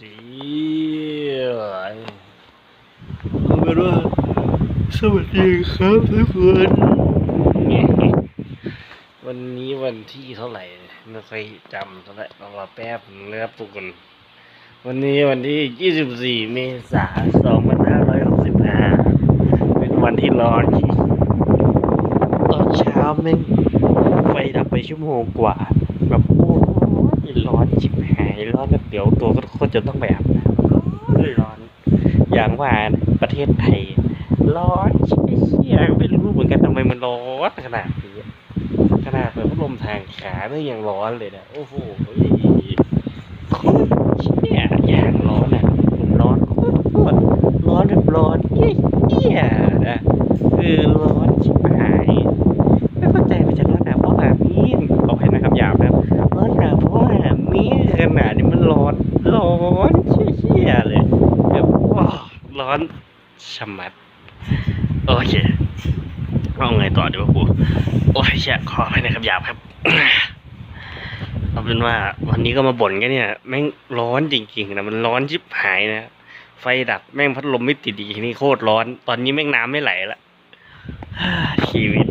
ดีเอาเป็นว่าสวัสดีครับทุกคนวันนี้วันที่เท่าไหร่ไม่ค่อยจำเท่าไหร่รอแป๊บนึงนะครับทุกคน วันนี้วันที่ 24 เมษายน 2565 เป็นวันที่ร้อนตอนเช้าแม่งไฟดับไปชั่วโมงกว่า ร้อนชิบหายร้อนแบบเดี๋ยวตัวก็คนจะต้องไปอาบน้ำร้อน อย่างว่าประเทศไทย ร้อนเชี่ยไม่รู้เหมือนกันทำไมมันร้อนขนาดนี้ขนาดเปิดพัดลมทางขาเนี่ยังร้อนเลยนะโอ้โหเชี่ยอย่างร้อนอะร้อนโคตรร้อนแบบร้อนเหี้ยๆนะคือร้อนชิบหายไม่เข้าใจมันจะร้อนหนาเพราะแบบนี้เอาให้นะครับหยาบนะครับร้อนหนาเพราะว่ามีขนาดนี้มันร้อนร้อนเชี่ยๆเลยแบบว้าว ร้อนชะมัด โอเคเอาไงต่อดีวะกูโอ้ยแช่ขอไปนะครับหยาบครับเอาเป็นว่าวันนี้ก็มาบ่นกันเนี่ย แม่งร้อนจริงๆนะมันร้อนชิบหายนะไฟดับแม่งพัดลมไม่ติดอีกทีนี่โคตรร้อน ตอนนี้แม่งน้ำไม่ไหลละชีวิต